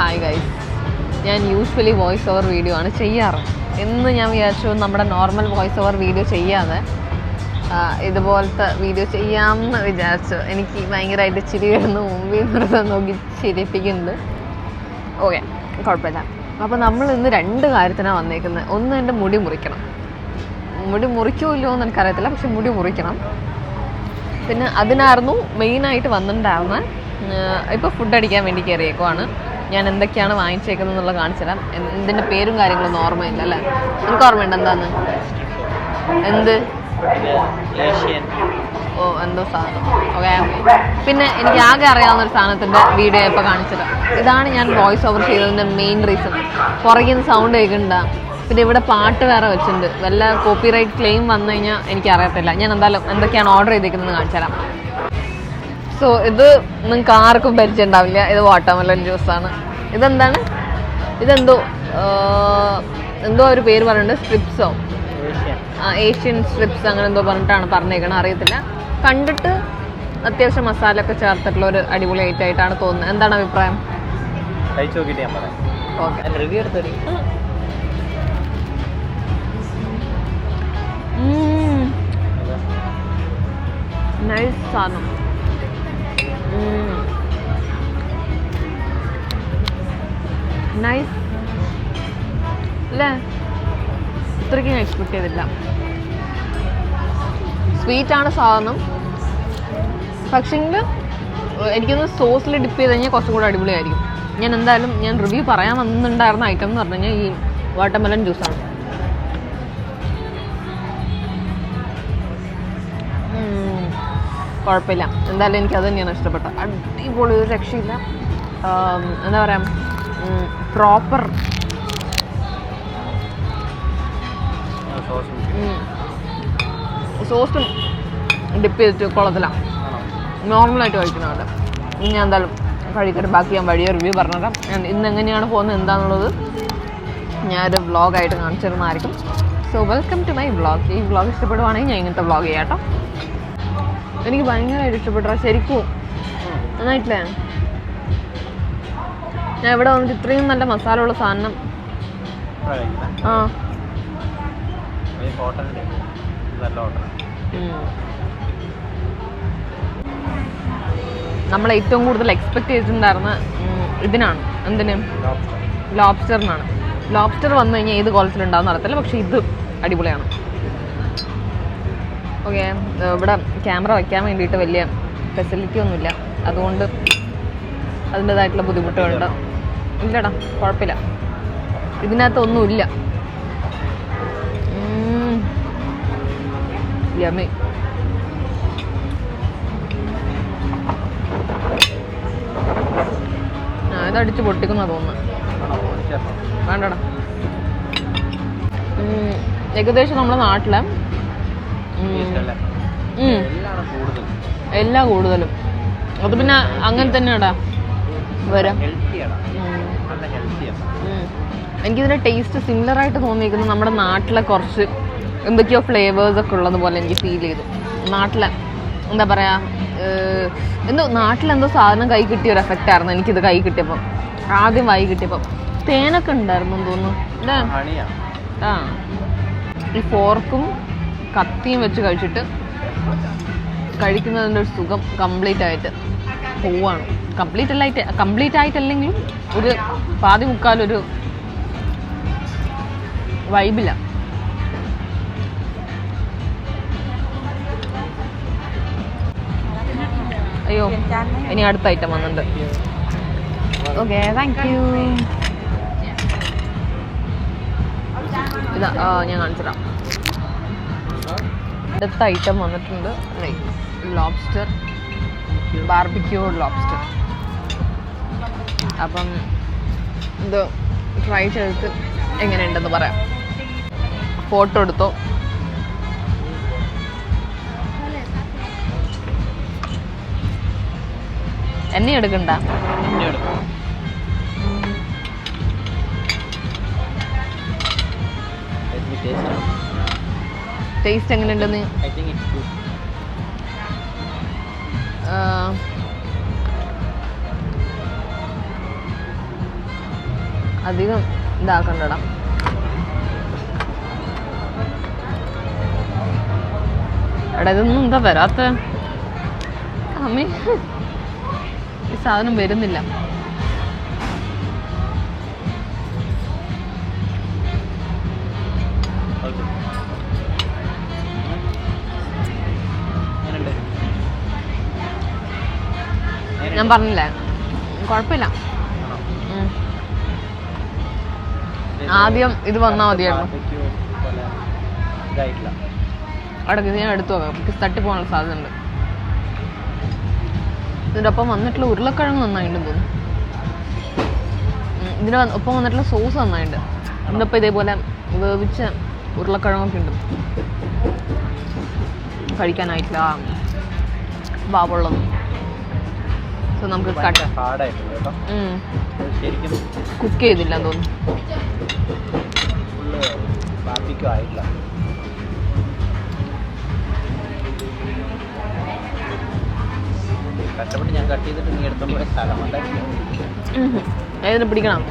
Hi guys ഞാൻ usually voice over video ആണ് ചെയ്യാറ്. ഇന്ന് ഞാൻ വിചാരിച്ചു നമ്മുടെ നോർമൽ വോയിസ് ഓവർ വീഡിയോ ചെയ്യാതെ ഇതുപോലത്തെ വീഡിയോ ചെയ്യാമെന്ന് വിചാരിച്ചു. എനിക്ക് ഭയങ്കരമായിട്ട് ചിരി വരുന്നു മുമ്പിൽ നിർത്താൻ നോക്കി ചിരിപ്പിക്കുന്നുണ്ട്. ഓക്കെ കുഴപ്പമില്ല. അപ്പോൾ നമ്മൾ ഇന്ന് രണ്ട് കാര്യത്തിനാണ് വന്നേക്കുന്നത് ഒന്ന് എന്റെ മുടി മുറിക്കണം. മുടി മുറിക്കുമല്ലോ എന്ന് എനിക്കറിയത്തില്ല പക്ഷെ മുടി മുറിക്കണം. പിന്നെ അതിനായിരുന്നു മെയിനായിട്ട് വന്നിട്ടുണ്ടായിരുന്നത് ഇപ്പോൾ ഫുഡ് അടിക്കാൻ വേണ്ടി കയറിയേക്കുവാണ് ഞാൻ എന്തൊക്കെയാണ് വാങ്ങിച്ചേക്കുന്നത് എന്നുള്ളത് കാണിച്ചു തരാം. എന്തിന്റെ പേരും കാര്യങ്ങളൊന്നും ഓർമ്മയില്ല അല്ലേ? എനിക്ക് ഓർമ്മയുണ്ട് എന്താന്ന്? എന്ത്? ഓ എന്തോ സാധനം. ഓക്കെ പിന്നെ എനിക്ക് ആകെ അറിയാവുന്ന ഒരു സാധനത്തിന്റെ വീഡിയോ ഇപ്പോൾ കാണിച്ചത് ഇതാണ് ഞാൻ വോയിസ് ഓവർ ചെയ്തതിന്റെ മെയിൻ റീസൺ പുറകിൽ നിന്ന് സൗണ്ട് കേൾക്കണ്ട. പിന്നെ ഇവിടെ പാട്ട് വേറെ വെച്ചിട്ടുണ്ട്. വല്ല കോപ്പിറൈറ്റ് ക്ലെയിം വന്നു കഴിഞ്ഞാൽ എനിക്ക് അറിയത്തില്ല ഞാൻ എന്തായാലും എന്തൊക്കെയാണ് ഓർഡർ ചെയ്തേക്കുന്നത് കാണിച്ചു തരാം. സോ ഇത് നിങ്ങൾക്ക് ആർക്കും പരിചയം ഉണ്ടാവില്ല ഇത് വാട്ടർമെലൺ ജ്യൂസാണ് ഇതെന്താണ്? ഇതെന്തോ എന്തോ ഒരു പേര് പറയുന്നുണ്ട്. സ്ട്രിപ്സോ ഏഷ്യൻ ഏഷ്യൻ സ്ട്രിപ്സ് അങ്ങനെ എന്തോ പറഞ്ഞിട്ടാണ് പറഞ്ഞേക്കണം അറിയത്തില്ല. കണ്ടിട്ട് അത്യാവശ്യം മസാല ഒക്കെ ചേർത്തിട്ടുള്ള ഒരു അടിപൊളി ഐറ്റം ആയിട്ടാണ് തോന്നുന്നത്. എന്താണ് അഭിപ്രായം? കഴിച്ചു നോക്കിയിട്ട് ഞാൻ പറയാം. ഓക്കെ റിവ്യൂ നൈസ് സാധനം. നൈസ് അല്ലേ ഇത്രയ്ക്ക് ഞാൻ എക്സ്പെക്ട് ചെയ്തില്ല ആണ് സാധനം. പക്ഷെങ്കിൽ എനിക്കൊന്ന് സോസിൽ ഡിപ്പ് ചെയ്ത് കഴിഞ്ഞാൽ കുറച്ചും കൂടെ അടിപൊളിയായിരിക്കും. ഞാൻ എന്തായാലും ഞാൻ റിവ്യൂ പറയാൻ വന്നിട്ടുണ്ടായിരുന്ന ഐറ്റം എന്ന് പറഞ്ഞു കഴിഞ്ഞാൽ ഈ വാട്ടർമെലൺ ജ്യൂസാണ് കുഴപ്പമില്ല. എന്തായാലും എനിക്ക് അത് തന്നെയാണ് ഇഷ്ടപ്പെട്ടത്. അടിപൊളി ഒരു രക്ഷയില്ല. എന്താ പറയുക പ്രോപ്പർ സോസ് ഡിപ്പ് ചെയ്തിട്ട് കുളത്തിലാണ് നോർമലായിട്ട് കഴിക്കുന്നതാണ് ഇനി ഞാൻ എന്തായാലും കഴിക്കട്ടെ. ബാക്കി ഞാൻ വഴിയെ റിവ്യൂ പറഞ്ഞുതരാം. ഞാൻ ഇന്ന് എങ്ങനെയാണ് പോകുന്നത് എന്താണെന്നുള്ളത് ഞാനൊരു വ്ളോഗായിട്ട് കാണിച്ചിരുന്നതായിരിക്കും so welcome to my vlog ഈ വ്ളോഗ് ഇഷ്ടപ്പെടുവാണെങ്കിൽ ഞാൻ ഇങ്ങനത്തെ വ്ളോഗ് ചെയ്യാം കേട്ടോ. എനിക്ക് ഭയങ്കരമായിട്ട് ഇഷ്ടപ്പെട്ടു. ശരിക്കും. നന്നായിട്ടില്ലേ? ഞാൻ ഇവിടെ വന്നിട്ട് ഇത്രയും നല്ല മസാല ഉള്ള സാധനം. ആ. നമ്മൾ ഏറ്റവും കൂടുതൽ എക്സ്പെക്ട് ചെയ്തിട്ടുണ്ടായിരുന്ന ഇതിനാണ്. എന്തിന്? ലോബ്സ്റ്ററിനാണ് ലോബ്സ്റ്റർ വന്നു കഴിഞ്ഞാൽ ഏത് കോലത്തിലുണ്ടാവും അറിയത്തില്ല. പക്ഷെ ഇത് അടിപൊളിയാണ്. ഓക്കെ. ഇവിടെ ക്യാമറ വയ്ക്കാൻ വേണ്ടിയിട്ട് വലിയ ഫെസിലിറ്റി ഒന്നുമില്ല. അതുകൊണ്ട് അതിന്റെതായിട്ടുള്ള ബുദ്ധിമുട്ടുകളുണ്ട്. ഇല്ലടാ കുഴപ്പമില്ല. ഇതിനകത്ത് ഒന്നുമില്ല യമി ആ ഇതടിച്ച് പൊട്ടിക്കുന്ന തോന്നുന്നു. വേണ്ടടാ. ഏകദേശം നമ്മുടെ നാട്ടിലെ എല്ലാം കൂടുതലും. അത് പിന്നെ അങ്ങനെ തന്നെയാടാ. വരാം. എനിക്കിതിന്റെ ടേസ്റ്റ് സിമിലർ ആയിട്ട് തോന്നിയിരിക്കുന്നത് നമ്മുടെ നാട്ടിലെ കുറച്ച് എന്തൊക്കെയോ ഫ്ലേവേഴ്സ് ഒക്കെ ഉള്ളത് പോലെ എനിക്ക് ഫീൽ ചെയ്തു. നാട്ടിലെ എന്താ പറയാ എന്തോ നാട്ടിലെന്തോ സാധനം കൈ കിട്ടിയ ഒരു എഫക്റ്റ് ആയിരുന്നു എനിക്കിത് കൈ കിട്ടിയപ്പോൾ ആദ്യം വായി കിട്ടിയപ്പോൾ തേനൊക്കെ ഉണ്ടായിരുന്നു തോന്നുന്നു. അല്ലേ ആ ഈ ഫോർക്കും കത്തിയും വെച്ച് കഴിച്ചിട്ട് കഴിക്കുന്നതിന്റെ ഒരു സുഖം കംപ്ലീറ്റ് ആയിട്ട് പോവാണ്. കംപ്ലീറ്റ് അല്ലായിട്ട് കംപ്ലീറ്റ് ആയിട്ടല്ലെങ്കിലും ഒരു പാതി മുക്കാലൊരു വൈബില്ല അയ്യോ ഇനി അടുത്ത ഐറ്റം വന്നിട്ടുണ്ട്. ഓക്കെ താങ്ക് യു ഇതാ ഞാൻ കാണിച്ചുതരാം. അടുത്ത ഐറ്റം വന്നിട്ടുണ്ട്. ലോബ്സ്റ്റർ ബാർബിക്യൂ ലോബ്സ്റ്റർ അപ്പം ഇത് ട്രൈ ചെയ്തിട്ട് എങ്ങനെയുണ്ടെന്ന് പറയാം. ഫോട്ടോ എടുത്തോ. എന്നെ എടുക്കണ്ട. ടേസ്റ്റ് ഇറ്റ്സ് ഗുഡ് ആ, അധികം ഇതാക്കണ്ടടാ. എടാ ഇതൊന്നും എന്താ വരാത്ത? അമ്മേ. ഈ സാധനം വരുന്നില്ല. ഞാൻ പറഞ്ഞില്ലേ? കുഴപ്പമില്ല? ആദ്യം ഇത് വന്നാ മതിയായിരുന്നു. ഞാൻ എടുത്തു നോക്കാം. എനിക്ക് തട്ടിപ്പോകാനുള്ള സാധ്യത ഉണ്ട് ഇതിന്റെ ഒപ്പം വന്നിട്ടുള്ള ഉരുളക്കിഴങ്ങ് നന്നായിട്ട് തോന്നുന്നു. ഇതിന്റെ ഒപ്പം വന്നിട്ടുള്ള സോസ് നന്നായിട്ടുണ്ട്. ഇതിന്റെ ഒപ്പം ഇതേപോലെ വേവിച്ച ഉരുളക്കിഴങ്ങൊക്കെ ഉണ്ട്. കഴിക്കാനായിട്ടില്ല. ബാബുള്ളത് സോ നമുക്ക് കട്ട്. കുക്ക് ചെയ്തില്ല തോന്നുന്നു. കഷ്ടപ്പെട്ട് ഞാൻ കട്ട് ചെയ്തിട്ട് നീ എടുത്തോണ്ട് പോയ സ്ഥലം ഉണ്ടായിട്ടില്ല ഉം. ഏതിനെ പിടിക്കണം?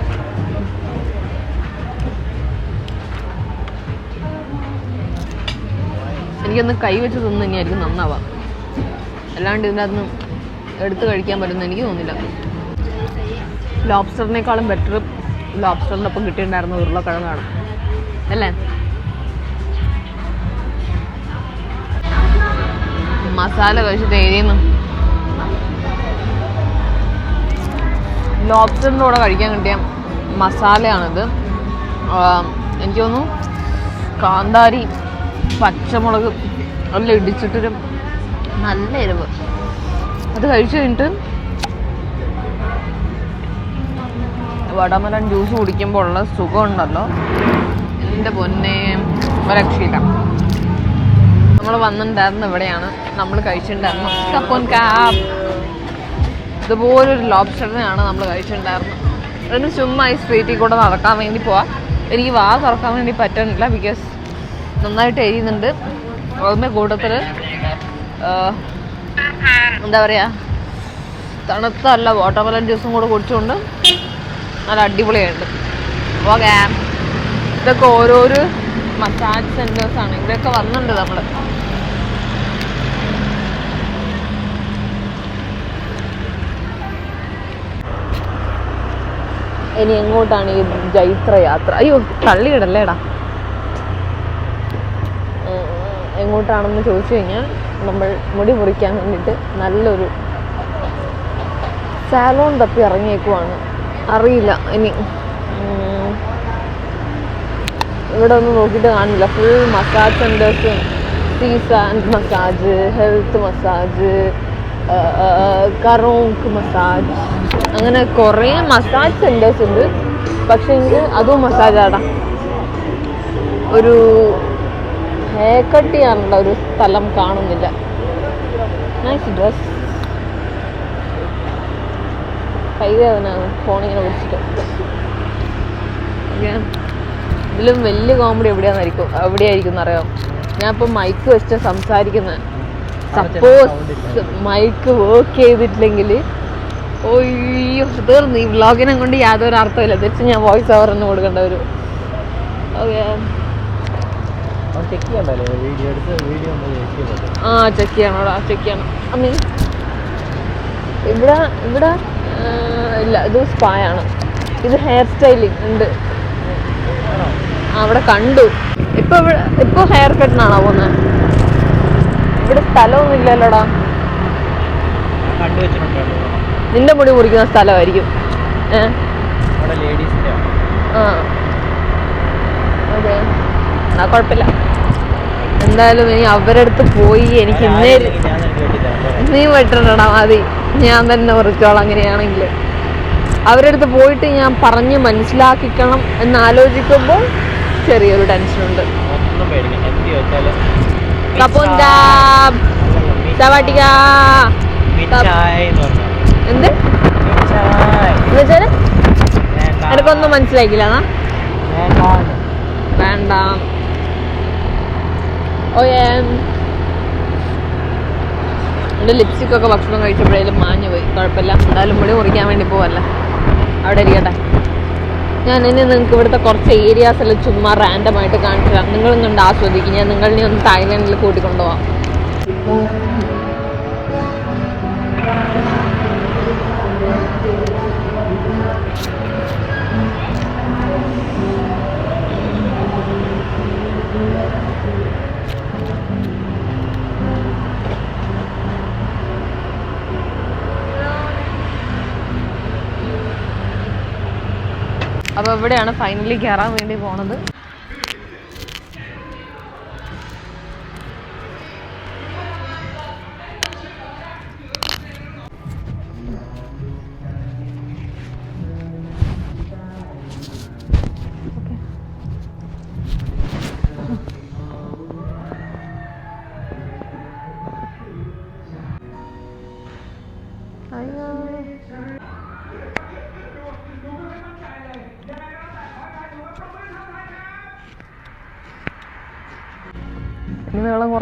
എനിക്കൊന്ന് കൈ വെച്ച് തിന്നു തന്നെയായിരിക്കും നന്നാവാം. അല്ലാണ്ട് ഇതിനകത്ത് എടുത്ത് കഴിക്കാൻ പറ്റുന്ന എനിക്ക് തോന്നില്ല ലോബ്സ്റ്ററിനേക്കാളും ബെറ്റർ ലോബ്സ്റ്ററിനൊപ്പം കിട്ടിയിട്ടുണ്ടായിരുന്ന ഉരുളക്കിഴങ്ങാണ്. അല്ലേ? മസാല കഴിച്ചിട്ട് ഏരിയുന്നു ലോബ്സ്റ്ററിന്റെ കൂടെ കഴിക്കാൻ കിട്ടിയ മസാലയാണിത്. എനിക്ക് തോന്നുന്നു കാന്താരി പച്ചമുളക് എല്ലാം ഇടിച്ചിട്ടൊരു നല്ല എരിവ്. അത് കഴിച്ചു കഴിഞ്ഞിട്ട് വടമലൻ ജ്യൂസ് കുടിക്കുമ്പോൾ ഉള്ള സുഖമുണ്ടല്ലോ. എന്റെ പൊന്നെ രക്ഷയില്ല. നമ്മൾ വന്നിട്ടുണ്ടായിരുന്നു ഇവിടെയാണ്. നമ്മൾ കഴിച്ചിട്ടുണ്ടായിരുന്നു. കാപ്പ് ഇതുപോലൊരു ലോബ്സ്റ്ററിനെയാണ് നമ്മൾ കഴിച്ചിട്ടുണ്ടായിരുന്നത്. അതിന് ചുമ്മാ ഈ സ്ട്രീറ്റിൽ കൂടെ നടക്കാൻ വേണ്ടി പോവാം. എനിക്ക് വാ തുറക്കാൻ വേണ്ടി പറ്റുന്നില്ല ബിക്കോസ് നന്നായിട്ട് എഴുതുന്നുണ്ട് അതിന്റെ കൂട്ടത്തിൽ എന്താ പറയുക തണുത്ത നല്ല വാട്ടർമെലൻ ജ്യൂസും കൂടെ കുടിച്ചുകൊണ്ട് നല്ല അടിപൊളിയായിട്ട് ഓക്കെ ഇതൊക്കെ ഓരോരോ മസാജ് സെന്റേഴ്സാണ് ഇവിടെയൊക്കെ വന്നിട്ടുണ്ട് നമ്മൾ ഇനി എങ്ങോട്ടാണ് ഈ ജൈത്ര യാത്ര അയ്യോ തള്ളിയിടല്ലേടാ എങ്ങോട്ടാണെന്ന് ചോദിച്ചു കഴിഞ്ഞാൽ നമ്മൾ മുടി മുറിക്കാൻ വേണ്ടിയിട്ട് നല്ലൊരു സാലോൺ തപ്പി ഇറങ്ങിയേക്കുവാണ്. അറിയില്ല ഇനി. ഇവിടെ ഒന്നും നോക്കിയിട്ട് കാണില്ല. ഫുൾ മസാജ് സെന്റേഴ്സും സീസ് ആൻഡ് മസാജ് ഹെൽത്ത് മസാജ് കറോങ്ക് മസാജ് അങ്ങനെ കുറേ മസാജ് സെന്റേഴ്സ് ഉണ്ട്. പക്ഷേ എങ്കിൽ അതും മസാജാടാം ഒരു ഹെയർ കട്ട് ചെയ്യാനുള്ള ഒരു സ്ഥലം കാണുന്നില്ല. നൈസ് ഡ്രസ് കൈവേദന ഫോണിങ്ങനെ വിളിച്ചിട്ട്. ഇതിലും വലിയ കോമഡി എവിടെയാണെന്നായിരിക്കും എവിടെയായിരിക്കും എന്നറിയാം ഞാൻ ഇപ്പം മൈക്ക് വെച്ച് സംസാരിക്കുന്നത് സപ്പോസ് മൈക്ക് വർക്ക് ചെയ്തിട്ടില്ലെങ്കിൽ ഒയ്യോ തീർന്നു ഈ വ്ളോഗിനെ കൊണ്ട് യാതൊരു അർത്ഥമില്ല തിരിച്ച് ഞാൻ വോയിസ് ഓവർ തന്നെ കൊടുക്കേണ്ട ഒരു ഓക്കെ ചെക്ക് ചെയ്യണ്ടല്ലേ വീഡിയോ എടുത്ത് വീഡിയോ ഒന്ന് ചെക്ക് ചെയ്തത് ആ ചെക്ക് ചെയ്യണോടാ ചെക്ക് ചെയ്യണം. അമ്മേ ഇവിടെ ഇവിടെ ഇല്ല ഇത് സ്പായാണ് ഇത് ഹെയർ സ്റ്റൈലിംഗ് ഉണ്ട്. അവിടെ കണ്ടു. ഇപ്പൊ ഇവിടെ ഇപ്പൊ ഹെയർ കട്ടിനാണോ പോകുന്നത് ഇവിടെ സ്ഥലമൊന്നും ഇല്ലല്ലോടാ. നിന്റെ മുടി മുറിക്കുന്ന സ്ഥലമായിരിക്കും. ഏഹ് ആ. അതെ എന്നാ കുഴപ്പമില്ല. എന്തായാലും ഇനി അവരുടെ അടുത്ത് പോയി എനിക്ക് ഇന്നേ നീ വെട്ടണടാ മതി. ഞാൻ തന്നെ ഉറച്ചോളാം അങ്ങനെയാണെങ്കിൽ. അവരുടെ അടുത്ത് പോയിട്ട് ഞാൻ പറഞ്ഞ് മനസ്സിലാക്കിക്കണം എന്ന് ആലോചിക്കുമ്പോൾ ചെറിയൊരു ടെൻഷനുണ്ട് എന്ത് വേണ്ട. കപ്പുണ്ടാ സവാട്ടിക മിഠായി എന്ന് പറഞ്ഞു എന്ത് മിഠായി എന്നുവെച്ചാൽ വേണ്ട. എനിക്കൊന്നും മനസ്സിലാക്കില്ല എന്നാ വേണ്ടാന്ന്. വേണ്ട ഓയേ എന്റെ ലിപ്സ്റ്റിക് ഒക്കെ ഭക്ഷണം കഴിച്ചപ്പോഴേലും മാഞ്ഞു പോയി. കുഴപ്പമില്ല. എന്തായാലും മുടി മുറിക്കാൻ വേണ്ടി പോവല്ല? അവിടെ ഇരിക്കട്ടെ. ഞാൻ ഇനി നിങ്ങൾക്ക് ഇവിടുത്തെ കുറച്ച് ഏരിയാസ് എല്ലാം ചുമ്മാ റാൻഡമായിട്ട് കാണിച്ചു തരാം. നിങ്ങളും കണ്ട് ആസ്വദിക്കും. ഞാൻ നിങ്ങളിനെ ഒന്ന് തായ്ലാൻഡിൽ കൂട്ടിക്കൊണ്ടുപോകാം അപ്പോൾ ഇവിടെയാണ് ഫൈനലി കയറാൻ വേണ്ടി പോണത്.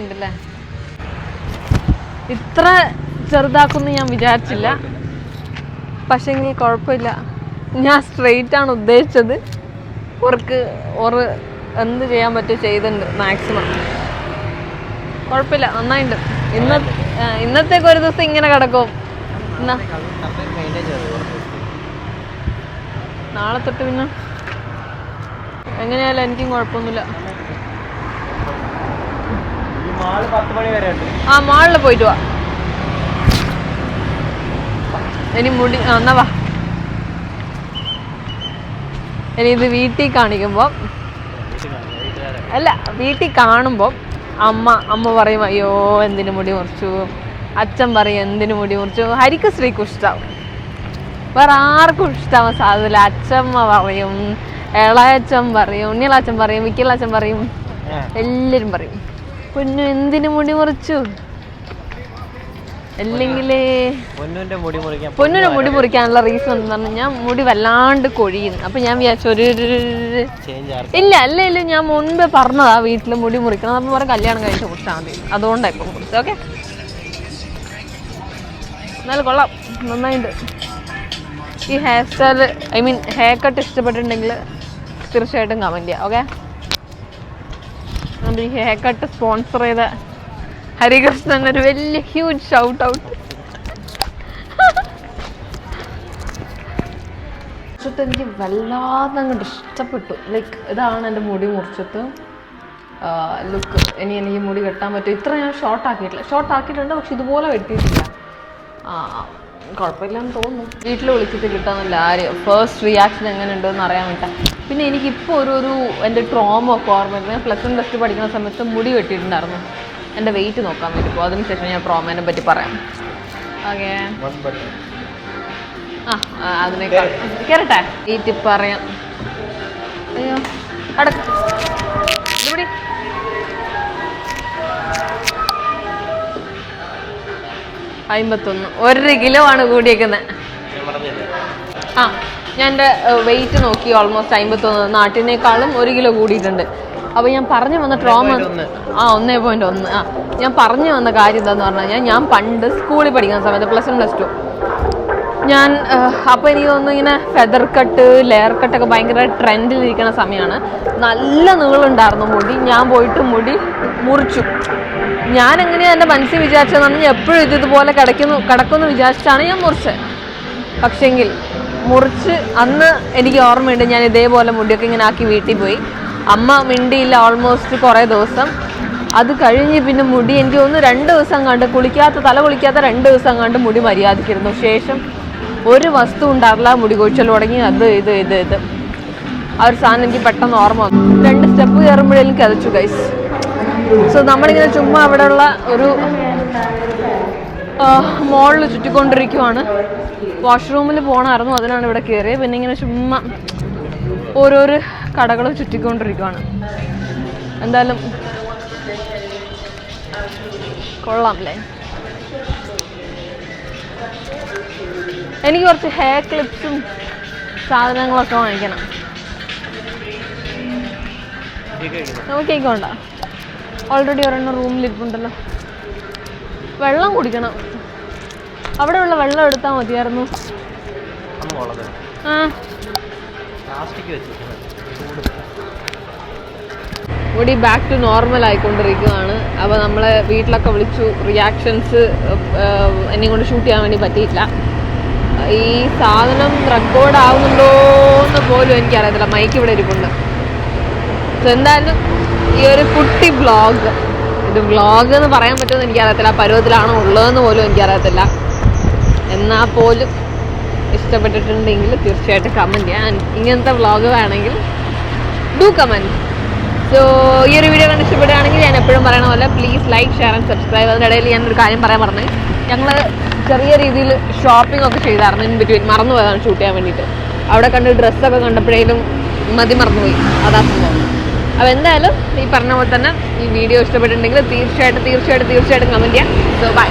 ഉണ്ടല്ലേ ഇത്ര ചെറുതാക്കുമെന്ന് ഞാൻ വിചാരിച്ചില്ല. പക്ഷെങ്കിൽ കുഴപ്പമില്ല. ഞാൻ സ്ട്രെയിറ്റ് ആണ് ഉദ്ദേശിച്ചത്. ഓർക്ക് ഓറ് എന്ത് ചെയ്യാൻ പറ്റും ചെയ്തിട്ടുണ്ട് മാക്സിമം കുഴപ്പമില്ല നന്നായിട്ടുണ്ട് ഇന്ന ഇന്നത്തേക്ക് ഒരു ദിവസം ഇങ്ങനെ കിടക്കും. നാളെ തൊട്ട് പിന്നെ? എങ്ങനെയായാലും എനിക്കും കുഴപ്പമൊന്നുമില്ല ഈ മാൾ പത്ത് മണി വരെ ഉണ്ട് ആ മാളിൽ പോയിട്ട് വാ. ഇനി മുടി എന്നാ വാ. ഇനി ഇത് വീട്ടിൽ കാണിക്കുമ്പോൾ വീട്ടിൽ കാണാം വീട്ടുകാരെ അല്ല വീട്ടിൽ കാണുമ്പോൾ അമ്മ അമ്മ പറയും അയ്യോ എന്തിനു മുടി മുറിച്ചു? അച്ഛൻ പറയും എന്തിനു മുടി മുറിച്ചു? ഹരിക്ക് സ്ത്രീക്ക് ഇഷ്ടാവും. വേറെ ആർക്കും ഇഷ്ടാവാൻ സാധ്യതയില്ല. അച്ഛമ്മ പറയും ഇളയച്ചൻ പറയും ഉണ്ണിളച്ചൻ പറയും വിക്കിളച്ചൻ പറയും എല്ലാരും പറയും. പൊന്നു എന്തിനു മുടി മുറിച്ചു? അല്ലെങ്കിലേ. പൊന്നുവിന്റെ മുടി മുറിക്കാൻ മുടി മുറിക്കാനുള്ള റീസൺ എന്ന് പറഞ്ഞാൽ ഞാൻ മുടി വല്ലാണ്ട് കൊഴിയുന്നു. അപ്പൊ ഞാൻ വിചാരിച്ചു ഒരു ഇല്ല അല്ല ഇല്ല ഞാൻ മുൻപ് പറഞ്ഞതാ വീട്ടിൽ മുടി മുറിക്കണം അപ്പൊ പറഞ്ഞ കല്യാണം കഴിച്ച് മുറിച്ചാൽ മതി. അതുകൊണ്ടാണ് ഇപ്പൊ മുറിച്ചത് ഓക്കെ എന്നാലും കൊള്ളാം നന്നായിട്ട്. ഈ hairstyle I mean haircut ഇഷ്ടപ്പെട്ടിട്ടുണ്ടെങ്കിൽ തീർച്ചയായിട്ടും കമന്റ് ചെയ്യാം ഓക്കെ ഈ ഹെയർ കട്ട് സ്പോൺസർ ചെയ്ത ഹരികൃഷ്ണൻ ഒരു വലിയ ഹ്യൂജ് ഷൗട്ട് ഔട്ട് മുറിച്ചിട്ട് എനിക്ക് വല്ലാതെ അങ്ങോട്ട് ഇഷ്ടപ്പെട്ടു. ലൈക്ക് ഇതാണ് എന്റെ മുടി മുറിച്ചിട്ട് ലുക്ക് ഇനി എനിക്ക് മുടി കെട്ടാൻ പറ്റും ഇത്ര ഞാൻ ഷോർട്ട് ആക്കിയിട്ടില്ല. ഷോർട്ട് ആക്കിയിട്ടുണ്ട് പക്ഷെ ഇതുപോലെ വെട്ടിയിട്ടില്ല. കുഴപ്പമില്ലെന്ന് തോന്നുന്നു. വീട്ടിൽ വിളിച്ചിട്ട് കിട്ടാന്നില്ല. ആര് ഫസ്റ്റ് റിയാക്ഷൻ എങ്ങനെ ഉണ്ടെന്ന് അറിയാൻ വേണ്ട പിന്നെ എനിക്കിപ്പോൾ ഒരു ഒരു എന്റെ ട്രോമ ഒക്കെ ഓർമ്മ ഞാൻ പ്ലസ് വൺ പ്ലസ് ടു പഠിക്കുന്ന സമയത്ത് മുടി വെട്ടിയിട്ടുണ്ടായിരുന്നു. എന്റെ വെയിറ്റ് നോക്കാൻ വേണ്ടി പോകും അതിനുശേഷം ഞാൻ ട്രോമേനെ പറ്റി പറയാം. ഓക്കേ. ആ അതിനേക്കാൾ കേറട്ടെ? വെയിറ്റ് പറയാം. അയ്യോ അടക്ക. അമ്പത്തൊന്ന്. ഒരു കിലോ ആണ് കൂടിയേക്കുന്നത് ആ ഞാൻ എന്റെ വെയിറ്റ് നോക്കി ഓൾമോസ്റ്റ് അമ്പത്തൊന്ന്. നാട്ടിനേക്കാളും ഒരു കിലോ കൂടിയിട്ടുണ്ട്. അപ്പോൾ ഞാൻ പറഞ്ഞു വന്ന ട്രോമ ആ ഒന്നേ പോയിന്റ് ഒന്ന്. ആ ഞാൻ പറഞ്ഞു വന്ന കാര്യം എന്താന്ന് പറഞ്ഞു കഴിഞ്ഞാൽ ഞാൻ പണ്ട് സ്കൂളിൽ പഠിക്കുന്ന സമയത്ത് പ്ലസ് വൺ പ്ലസ് ടു ഞാൻ അപ്പോൾ എനിക്ക് തോന്നുന്നു ഇങ്ങനെ ഫെദർ കട്ട് ലെയർ കട്ടൊക്കെ ഭയങ്കര ട്രെൻഡിലിരിക്കുന്ന സമയമാണ് നല്ല നീളുണ്ടായിരുന്നു മുടി. ഞാൻ പോയിട്ട് മുടി മുറിച്ചു. ഞാൻ എങ്ങനെയാണ് എന്റെ മനസ്സിൽ വിചാരിച്ചതെന്ന് പറഞ്ഞാൽ എപ്പോഴും ഇത് ഇതുപോലെ കിടക്കുന്നു കിടക്കുമെന്ന് വിചാരിച്ചിട്ടാണ് ഞാൻ മുറിച്ചത്. പക്ഷേങ്കിൽ മുറിച്ച് അന്ന് എനിക്ക് ഓർമ്മയുണ്ട് ഞാൻ ഇതേപോലെ മുടിയൊക്കെ ഇങ്ങനെ ആക്കി വീട്ടിൽ പോയി. അമ്മ മിണ്ടിയില്ല ഓൾമോസ്റ്റ് കുറേ ദിവസം. അത് കഴിഞ്ഞ് പിന്നെ മുടി എനിക്ക് ഒന്ന് രണ്ട് ദിവസം കണ്ട് കുളിക്കാത്ത തല കുളിക്കാത്ത രണ്ട് ദിവസം കണ്ട് മുടി മര്യാദക്കിരുന്നു ശേഷം ഒരു വസ്തു ഉണ്ടാവില്ല മുടി കൊഴിച്ചൽ തുടങ്ങി അത് ഇത് ഇത് ഇത്. ആ ഒരു സാധനം എനിക്ക് പെട്ടെന്ന് ഓർമ്മ വന്നു. രണ്ട് സ്റ്റെപ്പ് കയറുമ്പോഴേക്കും കതച്ചു ഗൈസ് സോ നമ്മളിങ്ങനെ ചുമ്മാ അവിടെയുള്ള ഒരു മോളിൽ ചുറ്റിക്കൊണ്ടിരിക്കുവാണ്. വാഷ്റൂമിൽ പോകണമായിരുന്നു അതിനാണ് ഇവിടെ കയറിയത്. പിന്നെ ഇങ്ങനെ ചുമ്മാ ഓരോരോ കടകൾ ചുറ്റിക്കൊണ്ടിരിക്കുവാണ്. എന്തായാലും കൊള്ളാം അല്ലേ? എനിക്ക് കുറച്ച് ഹെയർ ക്ലിപ്സും സാധനങ്ങളൊക്കെ വാങ്ങിക്കണം. നമുക്ക് കേക്ക് വേണ്ട. ഓൾറെഡി ഒരെണ്ണം റൂമിലിരിപ്പുണ്ടല്ലോ വെള്ളം കുടിക്കണം. അവിടെയുള്ള വെള്ളം എടുത്താൽ മതിയായിരുന്നു. ഇവിടെ ബാക്ക് ടു നോർമൽ ആയിക്കൊണ്ടിരിക്കുകയാണ് അപ്പോൾ നമ്മളെ വീട്ടിലൊക്കെ വിളിച്ചു. റിയാക്ഷൻസ് എന്നെ കൊണ്ട് ഷൂട്ട് ചെയ്യാൻ വേണ്ടി പറ്റിയില്ല ഈ സാധനം റെക്കോർഡ് ആവുന്നുണ്ടോ എന്ന് പോലും എനിക്കറിയത്തില്ല. മൈക്ക് ഇവിടെ ഇരിപ്പുണ്ട്. എന്തായാലും ഈ ഒരു കുട്ടി വ്ളോഗ് ഇത് ബ്ലോഗ് എന്ന് പറയാൻ പറ്റുമെന്ന് എനിക്കറിയത്തില്ല. പരുവത്തിലാണോ ഉള്ളതെന്ന് പോലും എനിക്കറിയത്തില്ല. എന്നാൽ പോലും ഇഷ്ടപ്പെട്ടിട്ടുണ്ടെങ്കിൽ തീർച്ചയായിട്ടും കമന്റ് ചെയ്യാൻ. ഇങ്ങനത്തെ വ്ളോഗ് വേണമെങ്കിൽ ഡു കമന്റ് സോ ഈ ഒരു വീഡിയോ കണ്ട് ഇഷ്ടപ്പെടുകയാണെങ്കിൽ ഞാൻ എപ്പോഴും പറയണ പോലെ please like share and subscribe അതിനിടയിൽ ഞാനൊരു കാര്യം പറയാൻ പറഞ്ഞു ഞങ്ങൾ ചെറിയ രീതിയിൽ ഷോപ്പിംഗ് ഒക്കെ ചെയ്തായിരുന്നു ഇൻ ബിറ്റ്വീൻ മറന്നു പോയതാണ് ഷൂട്ട് ചെയ്യാൻ വേണ്ടിയിട്ട്. അവിടെ കണ്ട് ഡ്രസ്സൊക്കെ കണ്ടപ്പോഴേലും മതി മറന്നുപോയി. അതാ സംഭവം. അപ്പോൾ എന്തായാലും ഈ പറഞ്ഞ പോലെ തന്നെ ഈ വീഡിയോ ഇഷ്ടപ്പെട്ടിട്ടുണ്ടെങ്കിൽ തീർച്ചയായിട്ടും തീർച്ചയായിട്ടും തീർച്ചയായിട്ടും കമന്റ് ചെയ്യാം. So by